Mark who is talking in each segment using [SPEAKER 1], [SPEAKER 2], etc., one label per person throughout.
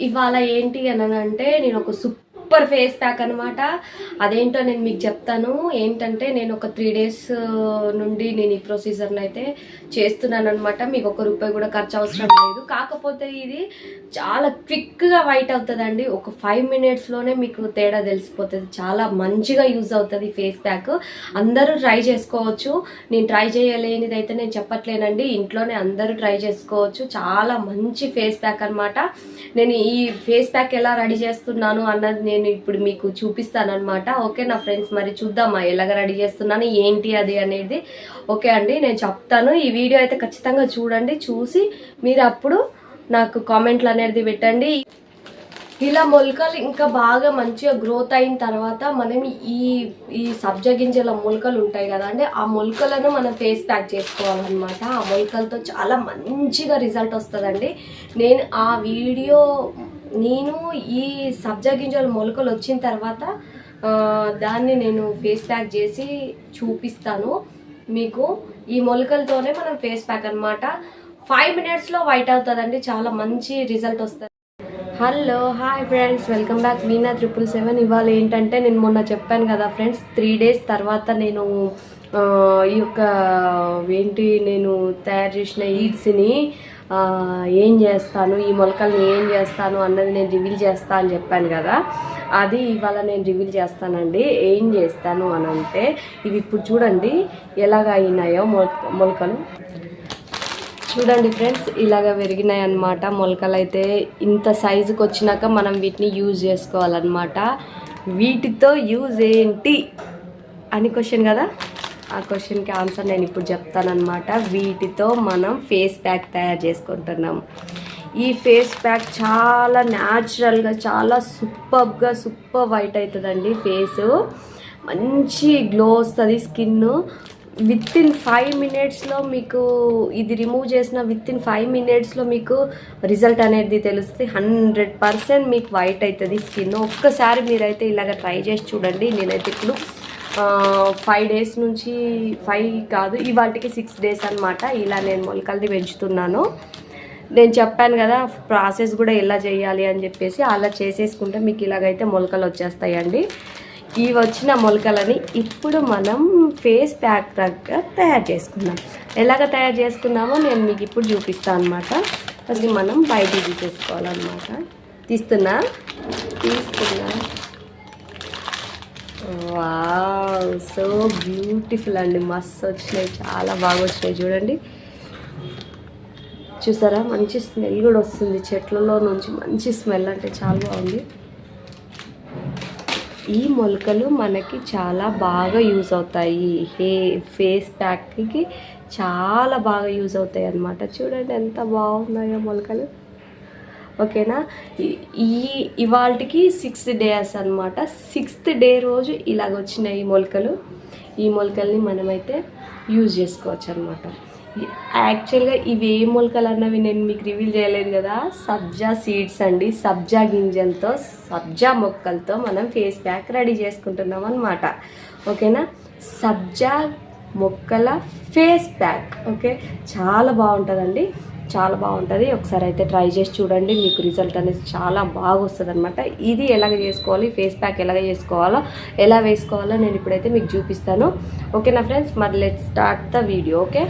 [SPEAKER 1] ఇవాళ ఏంటి అని అంటే నేను ఒక సూపర్ ఫేస్ ప్యాక్ అనమాట అదేంటో నేను మీకు చెప్తాను. ఏంటంటే నేను ఒక త్రీ డేస్ నుండి నేను ఈ ప్రొసీజర్ని అయితే చేస్తున్నాను అనమాట మీకు ఒక రూపాయి కూడా ఖర్చు అవసరం లేదు. కాకపోతే ఇది చాలా క్విక్గా వైట్ అవుతుందండి. ఒక ఫైవ్ మినిట్స్లోనే మీకు తేడా తెలిసిపోతుంది. చాలా మంచిగా యూజ్ అవుతుంది ఫేస్ ప్యాక్ అందరూ ట్రై చేసుకోవచ్చు. నేను ట్రై చేయలేనిది అయితే నేను చెప్పట్లేనండి. ఇంట్లోనే అందరూ ట్రై చేసుకోవచ్చు. చాలా మంచి ఫేస్ ప్యాక్ అన్నమాట. నేను ఈ ఫేస్ ప్యాక్ ఎలా రెడీ చేస్తున్నాను అన్నది నేను నేను ఇప్పుడు మీకు చూపిస్తానమాట ఓకే నా ఫ్రెండ్స్ మరి చూద్దామా ఎలాగ రెడీ చేస్తున్నాను ఏంటి అది అనేది. ఓకే అండి నేను చెప్తాను. ఈ వీడియో అయితే ఖచ్చితంగా చూడండి చూసి మీరు అప్పుడు నాకు కామెంట్లు అనేది పెట్టండి. ఇలా మొలకలు ఇంకా బాగా మంచిగా గ్రోత్ అయిన తర్వాత మనం ఈ ఈ సబ్జా గింజల మొలకలు ఉంటాయి కదా అండి ఆ మొలకలను మనం ఫేస్ ప్యాక్ చేసుకోవాలన్నమాట. ఆ మొలకలతో చాలా మంచిగా రిజల్ట్ వస్తుందండి. నేను ఆ వీడియో నేను ఈ సబ్జా గింజలు మొలకలు వచ్చిన తర్వాత దాన్ని నేను ఫేస్ ప్యాక్ చేసి చూపిస్తాను మీకు. ఈ మొలకలతోనే మనం ఫేస్ ప్యాక్ అన్నమాట. ఫైవ్ మినిట్స్లో వైట్ అవుతుందండి చాలా మంచి రిజల్ట్ వస్తుంది. Hello hi friends welcome back Meena triple seven ఇవాళ ఏంటంటే నేను మొన్న చెప్పాను కదా ఫ్రెండ్స్ త్రీ డేస్ తర్వాత నేను ఈ యొక్క ఏంటి నేను తయారు చేసిన ఈడ్స్ని ఏం చేస్తాను ఈ మొలకల్ని ఏం చేస్తాను అన్నది నేను రివీల్ చేస్తా అని చెప్పాను కదా. అది ఇవాళ నేను రివీల్ చేస్తానండి. ఏం చేస్తాను అని అంటే ఇవి ఇప్పుడు చూడండి ఎలాగ అయినాయో మొలకలు. చూడండి ఫ్రెండ్స్ ఇలాగ పెరిగినాయి అన్నమాట మొలకలు అయితే ఇంత సైజుకి వచ్చినాక మనం వీటిని యూజ్ చేసుకోవాలన్నమాట. వీటితో యూజ్ ఏంటి అని క్వశ్చన్ కదా. ఆ క్వశ్చన్కి ఆన్సర్ నేను ఇప్పుడు చెప్తానమాట వీటితో మనం ఫేస్ ప్యాక్ తయారు చేసుకుంటున్నాం. ఈ ఫేస్ ప్యాక్ చాలా న్యాచురల్గా చాలా సూపర్గా సూపర్ వైట్ అవుతుందండి ఫేసు. మంచి గ్లో వస్తుంది స్కిన్. విత్ ఇన్ ఫైవ్ మినిట్స్లో మీకు ఇది రిమూవ్ చేసిన విత్ ఇన్ ఫైవ్ మినిట్స్లో మీకు రిజల్ట్ అనేది తెలుస్తుంది. హండ్రెడ్ పర్సెంట్ మీకు వైట్ అవుతుంది స్కిన్. ఒక్కసారి మీరైతే ఇలాగ ట్రై చేసి చూడండి. నేనైతే ఇప్పుడు ఫైవ్ డేస్ నుంచి ఫైవ్ కాదు ఇవాటికి సిక్స్ డేస్ అనమాట ఇలా నేను మొలకల్ని పెంచుతున్నాను. నేను చెప్పాను కదా ప్రాసెస్ కూడా ఎలా చేయాలి అని చెప్పేసి అలా చేసేసుకుంటే మీకు ఇలాగైతే మొలకలు వచ్చేస్తాయండి. ఇవి వచ్చిన మొలకలని ఇప్పుడు మనం ఫేస్ ప్యాక్ లాగా తయారు చేసుకుందాం. ఎలాగ తయారు చేసుకున్నామో నేను మీకు ఇప్పుడు చూపిస్తాను అనమాట అది మనం బయటికి తీసేసుకోవాలన్నమాట. తీస్తున్నా? తీసుకున్నా వావ్ సో బ్యూటిఫుల్ అండి. మస్తు వచ్చినాయి. చాలా బాగా వచ్చినాయి. చూడండి. చూసారా? మంచి స్మెల్ కూడా వస్తుంది. చెట్లలో నుంచి మంచి స్మెల్ అంటే చాలా బాగుంది. ఈ మొలకలు మనకి చాలా బాగా యూజ్ అవుతాయి. హే ఫేస్ ప్యాక్కి చాలా బాగా యూజ్ అవుతాయి అన్నమాట. చూడండి ఎంత బాగున్నాయో మొలకలు. ఓకేనా? ఈ- ఇవాళకి సిక్స్త్ డేస్ అనమాట సిక్స్త్ డే రోజు ఇలాగ వచ్చినాయి ఈ మొలకలు. ఈ మొలకల్ని మనమైతే యూజ్ చేసుకోవచ్చు అనమాట యాక్చువల్గా ఇవి ఏ మొలకలు అన్నవి నేను మీకు రివీల్ చేయలేదు కదా. సబ్జా సీడ్స్ అండి. సబ్జా గింజలతో సబ్జా మొక్కలతో మనం ఫేస్ ప్యాక్ రెడీ చేసుకుంటున్నాం అనమాట ఓకేనా? సబ్జా మొక్కల ఫేస్ ప్యాక్ ఓకే? చాలా బాగుంటుందండి. చాలా బాగుంటుంది. ఒకసారి అయితే ట్రై చేసి చూడండి. మీకు రిజల్ట్ అనేది చాలా బాగా వస్తుంది అనమాట ఇది ఎలాగ చేసుకోవాలి? ఫేస్ ప్యాక్ ఎలాగ చేసుకోవాలో? ఎలా వేసుకోవాలో నేను ఇప్పుడైతే మీకు చూపిస్తాను. ఓకేనా ఫ్రెండ్స్ మరి let start the video okay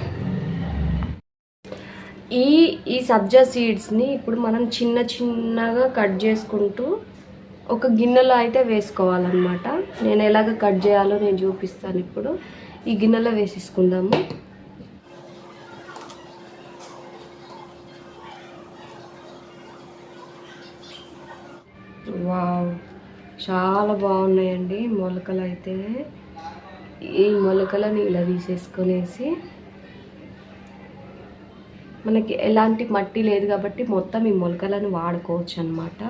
[SPEAKER 1] ఈ ఈ సబ్జా సీడ్స్ని ఇప్పుడు మనం చిన్న చిన్నగా కట్ చేసుకుంటూ ఒక గిన్నెలో అయితే వేసుకోవాలన్నమాట. నేను ఎలాగ కట్ చేయాలో నేను చూపిస్తాను ఇప్పుడు. ఈ గిన్నెలో వేసేసుకుందాము. చాలా బాగున్నాయండి మొలకలు అయితే. ఈ మొలకలని ఇలా తీసేసుకునేసి మనకి ఎలాంటి మట్టి లేదు కాబట్టి మొత్తం ఈ మొలకలను వాడుకోవచ్చు అనమాట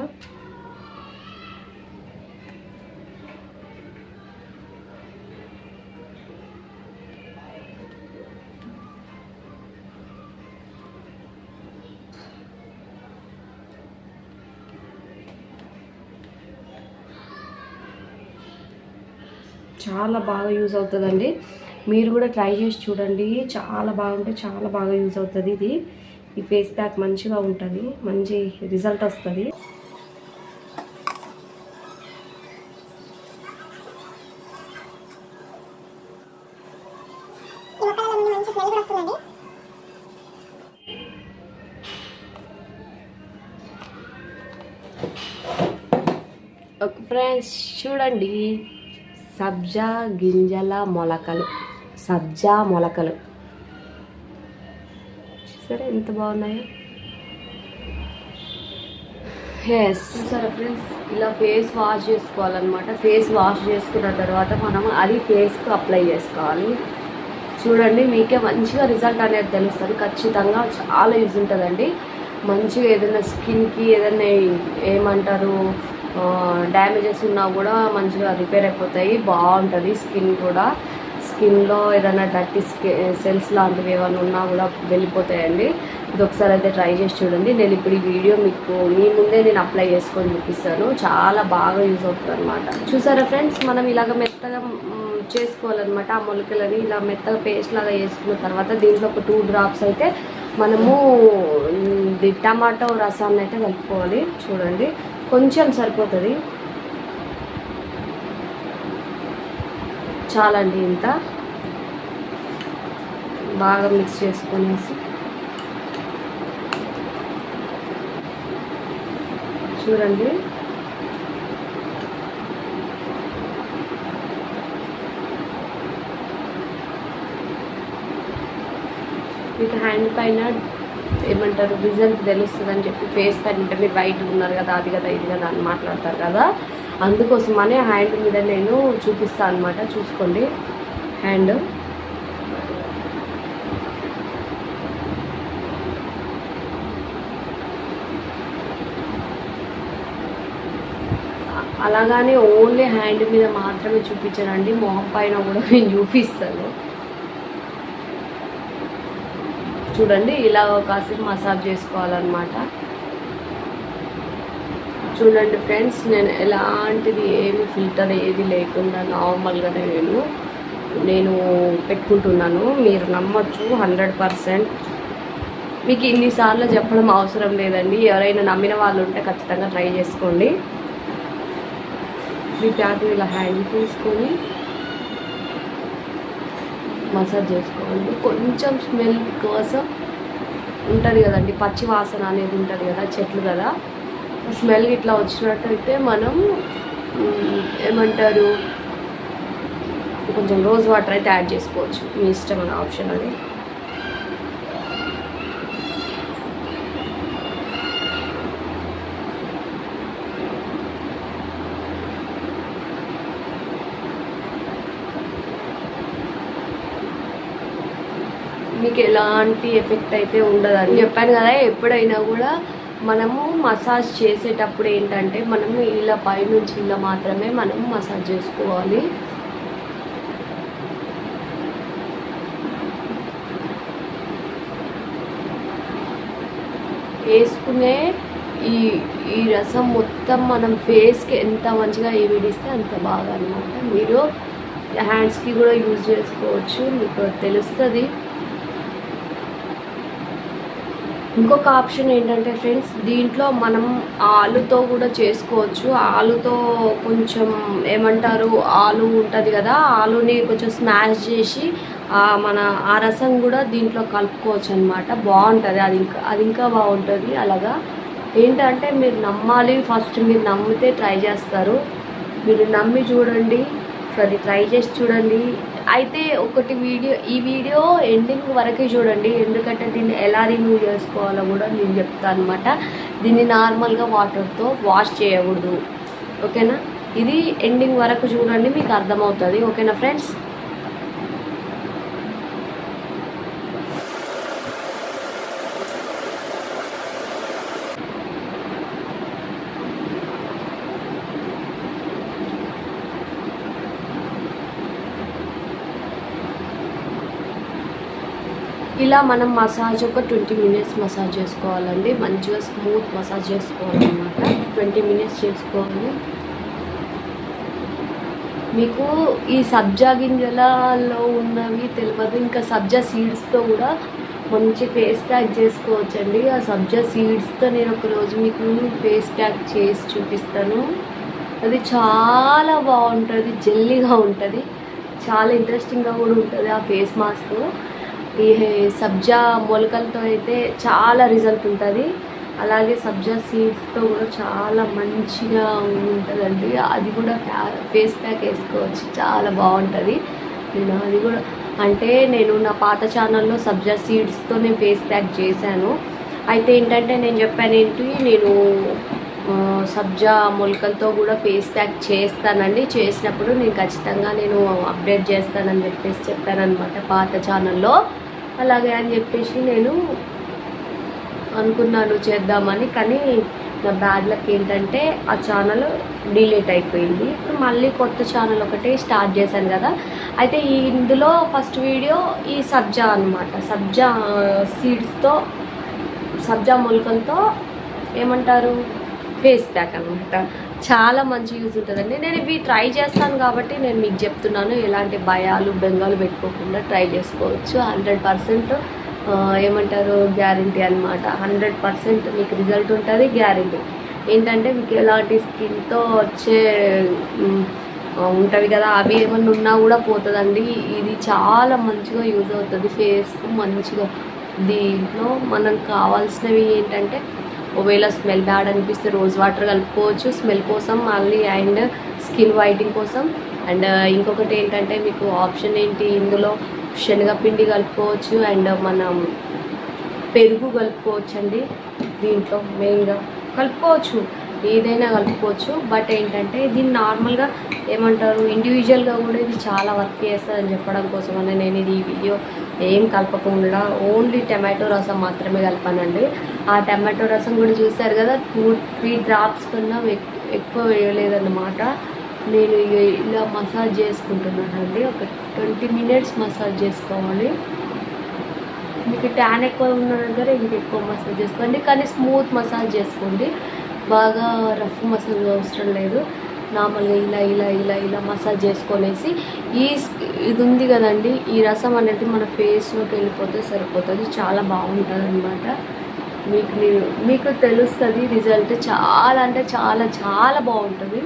[SPEAKER 1] చాలా బాగా యూజ్ అవుతుందండి. మీరు కూడా ట్రై చేసి చూడండి. చాలా బాగుంటే చాలా బాగా యూజ్ అవుతుంది ఇది. ఈ ఫేస్ ప్యాక్ మంచిగా ఉంటుంది. మంచి రిజల్ట్ వస్తుంది. ఫ్రెండ్స్ చూడండి. సబ్జా గింజల మొలకలు. సబ్జా మొలకలు. సరే ఎంత బాగున్నాయో? ఎస్ సరే ఫ్రెండ్స్ ఇలా ఫేస్ వాష్ చేసుకోవాలన్నమాట. ఫేస్ వాష్ చేసుకున్న తర్వాత మనం అది ఫేస్కి అప్లై చేసుకోవాలి. చూడండి మీకే మంచిగా రిజల్ట్ అనేది తెలుస్తుంది. ఖచ్చితంగా చాలా యూజ్ ఉంటుందండి. మంచిగా ఏదైనా స్కిన్కి ఏదైనా ఏమంటారు డ్యామేజెస్ ఉన్నా కూడా మంచిగా రిపేర్ అయిపోతాయి బాగుంటుంది స్కిన్ కూడా. స్కిన్లో ఏదైనా డర్టీ సెల్స్ లాంటివి ఏమైనా ఉన్నా కూడా వెళ్ళిపోతాయండి. ఇది ఒకసారి అయితే ట్రై చేసి చూడండి. నేను ఇప్పుడు ఈ వీడియో మీకు మీ ముందే నేను అప్లై చేసుకొని చూపిస్తాను. చాలా బాగా యూజ్ అవుతుంది అనమాట చూసారా ఫ్రెండ్స్? మనం ఇలాగ మెత్తగా చేసుకోవాలన్నమాట ఆ మొలకలని. ఇలా మెత్తగా పేస్ట్ లాగా వేసుకున్న తర్వాత దీంట్లో ఒక టూ డ్రాప్స్ అయితే మనము టమాటో రసాన్ని అయితే కలుపుకోవాలి. చూడండి. కొంచెం సరిపోతుంది. చాలండి ఇంత. బాగా మిక్స్ చేసుకునేసి. చూడండి. మీకు హ్యాండ్ పైన ఏమంటారు రిజల్ట్ తెలుస్తుంది అని చెప్పి ఫేస్ పైన అంటే మీరు వైట్ ఉన్నారు కదా అది కదా ఇది కదా అని మాట్లాడతారు కదా. అందుకోసమనే హ్యాండ్ మీద నేను చూపిస్తాను అనమాట చూసుకోండి. హ్యాండ్. అలాగానే ఓన్లీ హ్యాండ్ మీద మాత్రమే చూపించానండి. మొహం పైన కూడా నేను చూపిస్తాను. చూడండి ఇలా కాసేపు మసాజ్ చేసుకోవాలన్నమాట. చూడండి ఫ్రెండ్స్ నేను ఎలాంటిది ఏమి ఫిల్టర్ ఏది లేకుండా నార్మల్గానే నేను నేను పెట్టుకుంటున్నాను. మీరు నమ్మొచ్చు హండ్రెడ్ పర్సెంట్ మీకు ఇన్నిసార్లు చెప్పడం అవసరం లేదండి. ఎవరైనా నమ్మిన వాళ్ళు ఉంటే ఖచ్చితంగా ట్రై చేసుకోండి. మీ ప్యాక్ని ఇలా హ్యాండ్ తీసుకొని మసాజ్ చేసుకోవాలి. కొంచెం స్మెల్ కోసం ఉంటుంది కదండి పచ్చి వాసన అనేది ఉంటుంది కదా చెట్లు కదా. స్మెల్ ఇట్లా వచ్చినట్టయితే మనం ఏమంటారు కొంచెం రోజ్ వాటర్ అయితే యాడ్ చేసుకోవచ్చు. మీ ఇష్టమైన ఆప్షన్ అది. మీకు ఎలాంటి ఎఫెక్ట్ అయితే ఉండదని చెప్పాను కదా ఎప్పుడైనా కూడా మనము మసాజ్ చేసేటప్పుడు ఏంటంటే మనము ఇలా పైనుంచి ఇలా మాత్రమే మనము మసాజ్ చేసుకోవాలి. వేసుకునే ఈ ఈ రసం మొత్తం మనం ఫేస్కి ఎంత మంచిగా ఏవిడిస్తే అంత బాగా అనమాట మీరు హ్యాండ్స్కి కూడా యూజ్ చేసుకోవచ్చు మీకు తెలుస్తుంది. ఇంకొక ఆప్షన్ ఏంటంటే ఫ్రెండ్స్ దీంట్లో మనం ఆలుతో కూడా చేసుకోవచ్చు. ఆలుతో కొంచెం ఏమంటారు ఆలు ఉంటుంది కదా ఆలుని కొంచెం స్మాష్ చేసి మన ఆ రసం కూడా దీంట్లో కలుపుకోవచ్చు అనమాట బాగుంటుంది అది ఇంకా అది ఇంకా బాగుంటుంది అలాగా. ఏంటంటే మీరు నమ్మాలి ఫస్ట్ మీరు నమ్మితే ట్రై చేస్తారు. మీరు నమ్మి చూడండి సరే ట్రై చేసి చూడండి. అయితే ఒకటి వీడియో ఈ వీడియో ఎండింగ్ వరకే చూడండి. ఎందుకంటే దీన్ని ఎలా రిమూవ్ చేసుకోవాలో కూడా నేను చెప్తాను అనమాట దీన్ని నార్మల్గా వాటర్తో వాష్ చేయకూడదు. ఓకేనా? ఇది ఎండింగ్ వరకు చూడండి మీకు అర్థమవుతుంది. ఓకేనా ఫ్రెండ్స్ ఇలా మనం మసాజ్ ఒక ట్వంటీ మినిట్స్ మసాజ్ చేసుకోవాలండి. మంచిగా స్మూత్ మసాజ్ చేసుకోవాలన్నమాట. ట్వంటీ మినిట్స్ చేసుకోవాలి. మీకు ఈ సబ్జా గింజలలో ఉన్నవి తెలియదు ఇంకా సబ్జా సీడ్స్తో కూడా మంచి ఫేస్ ప్యాక్ చేసుకోవచ్చండి. ఆ సబ్జా సీడ్స్తో నేను ఒకరోజు మీకు ఫేస్ ప్యాక్ చేసి చూపిస్తాను. అది చాలా బాగుంటుంది. జెల్లీగా ఉంటుంది. చాలా ఇంట్రెస్టింగ్గా కూడా ఉంటుంది ఆ ఫేస్ మాస్క్ ఈ సబ్జా మొలకలతో అయితే చాలా రిజల్ట్ ఉంటుంది. అలాగే సబ్జా సీడ్స్తో కూడా చాలా మంచిగా ఉంటుందండి. అది కూడా ఫేస్ ప్యాక్ వేసుకోవచ్చు. చాలా బాగుంటుంది. నేను అది కూడా అంటే నేను నా పాత ఛానల్లో సబ్జా సీడ్స్తో నేను ఫేస్ ప్యాక్ చేశాను. అయితే ఏంటంటే నేను చెప్పాను ఏంటి నేను సబ్జా మొలకలతో కూడా ఫేస్ ప్యాక్ చేస్తానండి. చేసినప్పుడు నేను ఖచ్చితంగా నేను అప్డేట్ చేస్తానని చెప్పేసి చెప్పానమాట పాత ఛానల్లో. అలాగే అని చెప్పేసి నేను అనుకున్నాను చేద్దామని కానీ నా బ్యాడ్ లక్ ఏంటంటే ఆ ఛానల్ డిలీట్ అయిపోయింది. ఇప్పుడు మళ్ళీ కొత్త ఛానల్ ఒకటి స్టార్ట్ చేశాను కదా. అయితే ఈ ఇందులో ఫస్ట్ వీడియో ఈ సబ్జా అనమాట సబ్జా సీడ్స్తో సబ్జా మొలకంతో ఏమంటారు? ఫేస్ ప్యాక్ అనమాట చాలా మంచి యూజ్ ఉంటుందండి. నేను ఇవి ట్రై చేస్తాను కాబట్టి నేను మీకు చెప్తున్నాను. ఎలాంటి భయాలు బెంగాలు పెట్టుకోకుండా ట్రై చేసుకోవచ్చు. హండ్రెడ్ పర్సెంట్ ఏమంటారు? గ్యారంటీ అనమాట హండ్రెడ్ పర్సెంట్ మీకు రిజల్ట్ ఉంటుంది గ్యారంటీ ఏంటంటే మీకు ఎలాంటి స్కిన్తో వచ్చే ఉంటుంది కదా అవి ఏమన్నా ఉన్నా కూడా పోతుందండి. ఇది చాలా మంచిగా యూజ్ అవుతుంది. ఫేస్కు మంచిగా. దీంట్లో మనకు కావాల్సినవి ఏంటంటే ఒకవేళ స్మెల్ బ్యాడ్ అనిపిస్తే రోజ్ వాటర్ కలుపుకోవచ్చు. స్మెల్ కోసం మళ్ళీ అండ్ స్కిన్ వైటింగ్ కోసం. అండ్ uh, ఇంకొకటి ఏంటంటే మీకు ఆప్షన్ ఏంటి? ఇందులో శనగపిండి కలుపుకోవచ్చు అండ్ మనం పెరుగు కలుపుకోవచ్చు అండి దీంట్లో మెయిన్గా కలుపుకోవచ్చు. ఏదైనా కలుపుకోవచ్చు. బట్ ఏంటంటే దీన్ని నార్మల్గా ఏమంటారు? ఇండివిజువల్గా కూడా ఇది చాలా వర్క్ చేస్తుందని చెప్పడం కోసమని నేను ఇది ఈ వీడియో ఏం కలపకుండా ఓన్లీ టమాటో రసం మాత్రమే కలపానండి. ఆ టమాటో రసం కూడా చూశారు కదా టూ త్రీ డ్రాప్స్ కన్నా ఎక్- ఎక్కువ వేయలేదన్నమాట. నేను ఇక ఇలా మసాజ్ చేసుకుంటున్నానండి. ఒక ట్వంటీ మినిట్స్ మసాజ్ చేసుకోవాలి. మీకు ట్యాన్ ఎక్కువ ఉన్న దగ్గర ఇంకెక్కువ మసాజ్ చేసుకోండి. కానీ స్మూత్ మసాజ్ చేసుకోండి. బాగా రఫ్ మసాజ్ అవసరం లేదు. నార్మల్గా ఇలా ఇలా ఇలా ఇలా మసాజ్ చేసుకొనేసి ఈ ఇది ఉంది కదండి. ఈ రసం అనేది మన ఫేస్లోకి వెళ్ళిపోతే సరిపోతుంది. చాలా బాగుంటుంది అనమాట మీకు మీరు మీకు తెలుస్తుంది రిజల్ట్ చాలా అంటే చాలా చాలా బాగుంటుంది.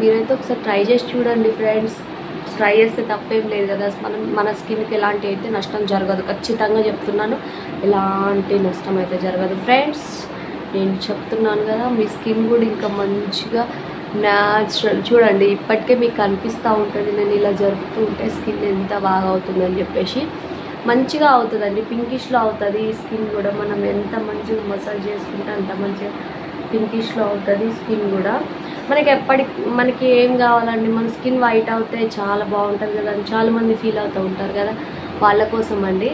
[SPEAKER 1] మీరైతే ఒకసారి ట్రై చేసి చూడండి ఫ్రెండ్స్. ట్రై చేస్తే తప్పేం లేదు కదా. మనం మన స్కిన్కి ఎలాంటి అయితే నష్టం జరగదు. ఖచ్చితంగా చెప్తున్నాను. ఎలాంటి నష్టం అయితే జరగదు. ఫ్రెండ్స్ నేను చెప్తున్నాను కదా మీ స్కిన్ కూడా ఇంకా మంచిగా న్యాచురల్ చూడండి ఇప్పటికే మీకు కనిపిస్తూ ఉంటుంది నేను ఇలా జరుపుతూ ఉంటే స్కిన్ ఎంత బాగా అవుతుందని చెప్పేసి. మంచిగా అవుతుందండి పింకిష్లో అవుతుంది ఈ స్కిన్ కూడా. మనం ఎంత మంచిగా మసాజ్ చేసుకుంటే అంత మంచిగా పింకిష్లో అవుతుంది స్కిన్ కూడా. మనకి ఎప్పటి మనకి ఏం కావాలండి మన స్కిన్ వైట్ అవుతే చాలా బాగుంటుంది కదా అని చాలామంది ఫీల్ అవుతూ ఉంటారు కదా వాళ్ళ కోసం అండి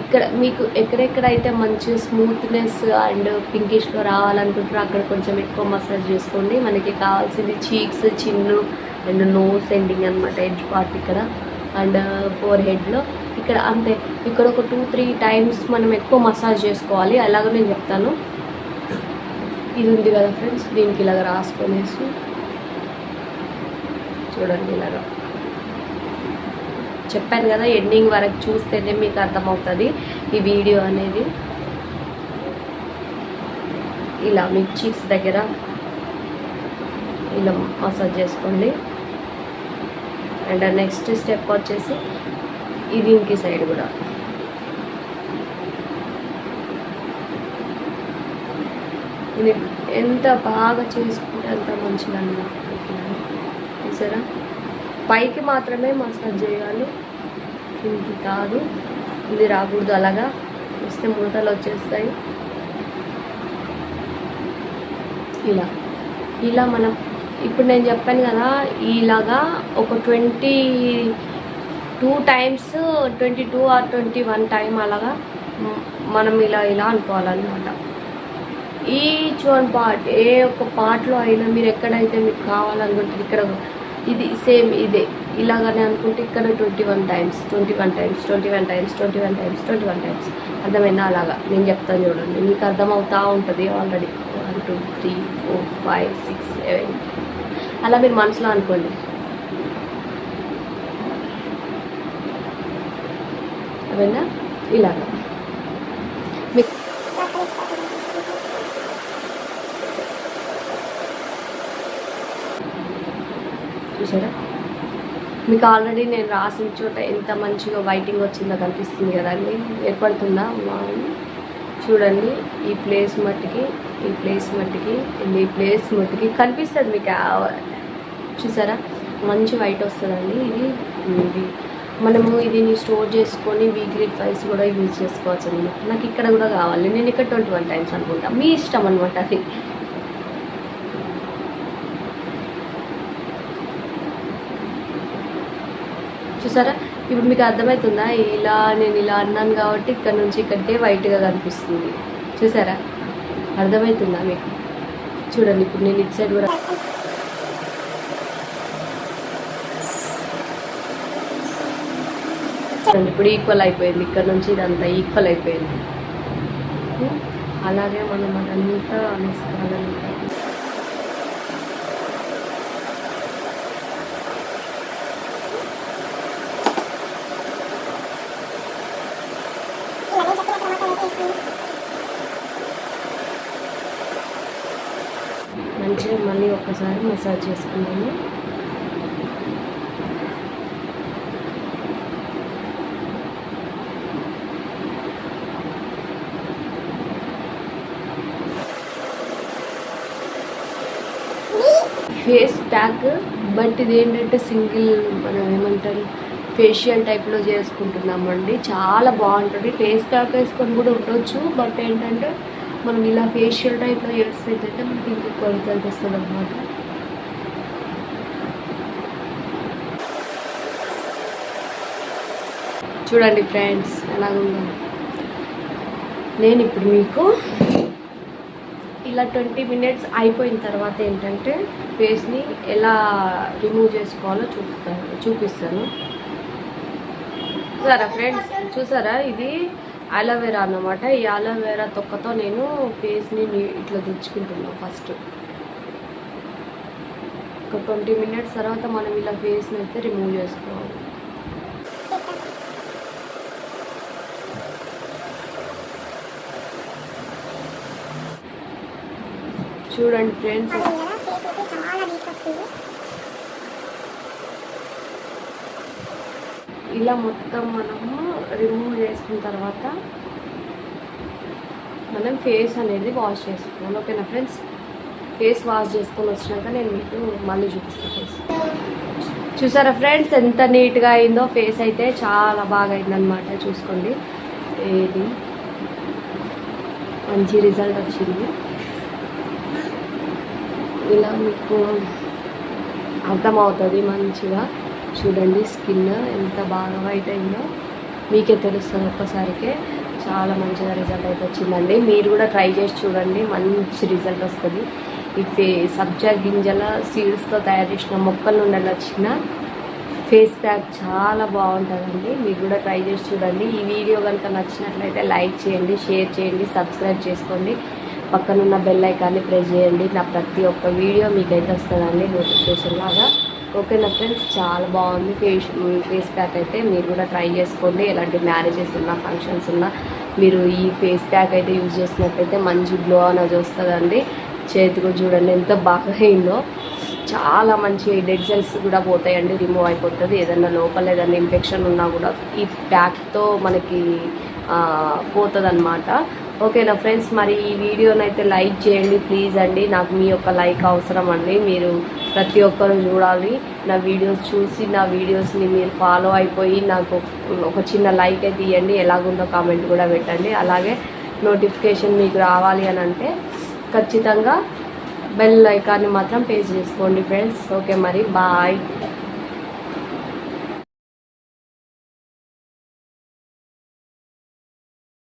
[SPEAKER 1] ఇక్కడ మీకు ఎక్కడెక్కడైతే మంచి స్మూత్నెస్ అండ్ పింకిష్లో రావాలనుకుంటారో అక్కడ కొంచెం ఎక్కువ మసాజ్ చేసుకోండి. మనకి కావాల్సింది cheeks chin and nose ending అనమాట ఎడ్జ్ పార్ట్ ఇక్కడ అండ్ ఫోర్ హెడ్లో ఇక్కడ అంతే ఇక్కడ ఒక టూ త్రీ టైమ్స్ మనం ఎక్కువ మసాజ్ చేసుకోవాలి. అలాగ నేను చెప్తాను. ఇది ఉంది కదా ఫ్రెండ్స్ దీనికి ఇలాగ రాసుకొనేసి చూడండి ఇలాగా. చెప్పాను కదా ఎండింగ్ వరకు చూస్తేనే మీకు అర్థమవుతుంది ఈ వీడియో అనేది. ఇలా మీ చీక్స్ దగ్గర ఇలా మసాజ్ చేసుకోండి. అండ్ నెక్స్ట్ స్టెప్ వచ్చేసి ఇది ఇంకి సైడ్ కూడా. ఇది ఎంత బాగా చేసుకుంటే అంత మంచిదన్నమాట. చూసారా? పైకి మాత్రమే మసాజ్ చేయాలి. కిందికి కాదు ఇది రాకూడదు అలాగా. వస్తే ముడతలు వచ్చేస్తాయి. ఇలా. ఇలా మనం ఇప్పుడు నేను చెప్పాను కదా ఇలాగా ఒక twenty two times twenty two or twenty one time అలాగా మనం ఇలా ఇలా అనుకోవాలన్నమాట. ఈచ్ వన్ పార్ట్ ఏ ఒక్క పార్ట్లో అయినా మీరు ఎక్కడైతే మీకు కావాలనుకుంటే ఇక్కడ ఇది సేమ్ ఇదే. ఇలాగనే అనుకుంటే ఇక్కడ twenty one times twenty one times twenty one times twenty one times twenty one times. అర్థమైందా అలాగా? నేను చెప్తాను చూడండి. మీకు అర్థమవుతా ఉంటుంది already one two three four five six seven. అలా మీరు మనసులో అనుకోండి. అర్థమైందా? ఇలాగా మీకు చూసారా? మీకు ఆల్రెడీ నేను రాసిన చోట ఎంత మంచిగా వైటింగ్ వచ్చిందో కనిపిస్తుంది కదండి. ఏర్పడుతుందా? మా చూడండి ఈ ప్లేస్ మట్టికి ఈ ప్లేస్ మట్టికి ఈ ప్లేస్ మట్టికి కనిపిస్తుంది మీకు చూసారా? మంచి వైట్ వస్తుందండి ఇది. ఇది మనము ఇది స్టోర్ చేసుకొని వీక్లీ వైస్ కూడా యూజ్ చేసుకోవచ్చు అనమాట నాకు ఇక్కడ కూడా కావాలి. నేను ఇక్కడ ట్వంటీ వన్ టైమ్స్ అనుకుంటా. మీ ఇష్టం అనమాట అది. చూసారా ఇప్పుడు మీకు అర్థమవుతుందా ఇలా నేను ఇలా అన్నాను కాబట్టి ఇక్కడ నుంచి ఇక్కడికే వైట్గా కనిపిస్తుంది. చూసారా? అర్థమవుతుందా మీకు? చూడండి ఇప్పుడు నేను ఇటు సైడ్ కూడా చూడండి ఇప్పుడు ఈక్వల్ అయిపోయింది. ఇక్కడ నుంచి ఇదంతా ఈక్వల్ అయిపోయింది. అలాగే మనం అదంతా అనేసుకోవాలన్నమాట మంచిగా మళ్ళీ ఒక్కసారి మసాజ్ చేసుకున్నాము ఫేస్ ప్యాక్ బట్ ఇది ఏంటంటే సింగిల్ మనం ఏమంటారు ఫేషియల్ టైప్లో చేసుకుంటున్నామండి. చాలా బాగుంటుంది. ఫేస్ ప్యాక్ వేసుకొని కూడా ఉండొచ్చు. బట్ ఏంటంటే మనం ఇలా ఫేషియల్ టైప్లో చేస్తే ఏంటంటే మనకి ఇంకొక రిజల్ట్ వస్తుంది అనమాట చూడండి ఫ్రెండ్స్ ఎలాగుందో. నేను ఇప్పుడు మీకు ఇలా ట్వంటీ మినిట్స్ అయిపోయిన తర్వాత ఏంటంటే ఫేస్ని ఎలా రిమూవ్ చేసుకోవాలో చూస్తాను చూపిస్తాను. చూసారా ఫ్రెండ్స్? చూసారా? ఇది అలోవెరా అన్నమాట. ఈ అలోవెరా తొక్కతో నేను ఫేస్ని ఇట్లా దుచ్చుకుంటున్నాను ఫస్ట్. ఒక ట్వంటీ మినిట్స్ తర్వాత మనం ఇలా ఫేస్ని అయితే రిమూవ్ చేసుకోవాలి. చూడండి ఫ్రెండ్స్. ఇలా మొత్తం మనము రిమూవ్ చేసుకున్న తర్వాత మనం ఫేస్ అనేది వాష్ చేసుకోవాలి ఓకేనా ఫ్రెండ్స్? ఫేస్ వాష్ చేసుకొని వచ్చినాక నేను మీకు మళ్ళీ చూపిస్తాను ఫేస్ చూసారా ఫ్రెండ్స్? ఎంత నీట్గా అయిందో ఫేస్ అయితే చాలా బాగా అయిందనమాట చూసుకోండి. ఏది? మంచి రిజల్ట్ వచ్చింది. ఇలా మీకు అర్థమవుతుంది మంచిగా. చూడండి స్కిన్ ఎంత బాగా వైట్ అయిందో. మీకే తెలుస్తుంది ఒక్కసారికే. చాలా మంచిగా రిజల్ట్ అయితే వచ్చిందండి. మీరు కూడా ట్రై చేసి చూడండి మంచి రిజల్ట్ వస్తుంది. ఈ సబ్జా గింజల సీడ్స్తో తయారు చేసిన మొక్కల నుండి వచ్చిన ఫేస్ ప్యాక్ చాలా బాగుంటుందండి. మీరు కూడా ట్రై చేసి చూడండి. ఈ వీడియో కనుక నచ్చినట్లయితే లైక్ చేయండి షేర్ చేయండి సబ్స్క్రైబ్ చేసుకోండి. పక్కనున్న బెల్ ఐకాన్ని ప్రెస్ చేయండి. నా ప్రతి ఒక్క వీడియో మీకైతే వస్తుందండి నోటిఫికేషన్ లాగా. ఓకేనా ఫ్రెండ్స్ చాలా బాగుంది. ఫేస్ ఫేస్ ప్యాక్ అయితే మీరు కూడా ట్రై చేసుకోండి. ఎలాంటి మ్యారేజెస్ ఉన్నా ఫంక్షన్స్ ఉన్నా మీరు ఈ ఫేస్ ప్యాక్ అయితే యూజ్ చేసినట్టయితే మంచి గ్లో అనేది వస్తుందండి. చేతికి చూడండి ఎంత బాగా అయిందో. చాలా మంచి డెడ్ సెల్స్ కూడా పోతాయండి రిమూవ్ అయిపోతుంది. ఏదైనా లోపల ఏదైనా ఇన్ఫెక్షన్ ఉన్నా కూడా ఈ ప్యాక్తో మనకి పోతుంది అనమాట ఓకేనా ఫ్రెండ్స్ మరి ఈ వీడియోని అయితే లైక్ చేయండి ప్లీజ్ అండి. నాకు మీ యొక్క లైక్ అవసరం అండి. మీరు ప్రతి ఒక్కరు చూడాలి. నా వీడియోస్ చూసి నా వీడియోస్ని మీరు ఫాలో అయిపోయి నాకు ఒక చిన్న లైక్ అయితే ఇవ్వండి. ఎలాగుందో కామెంట్ కూడా పెట్టండి. అలాగే నోటిఫికేషన్ మీకు రావాలి అని అంటే ఖచ్చితంగా బెల్ ఐకాన్ని మాత్రం పేస్ చేసుకోండి ఫ్రెండ్స్. ఓకే మరి బాయ్.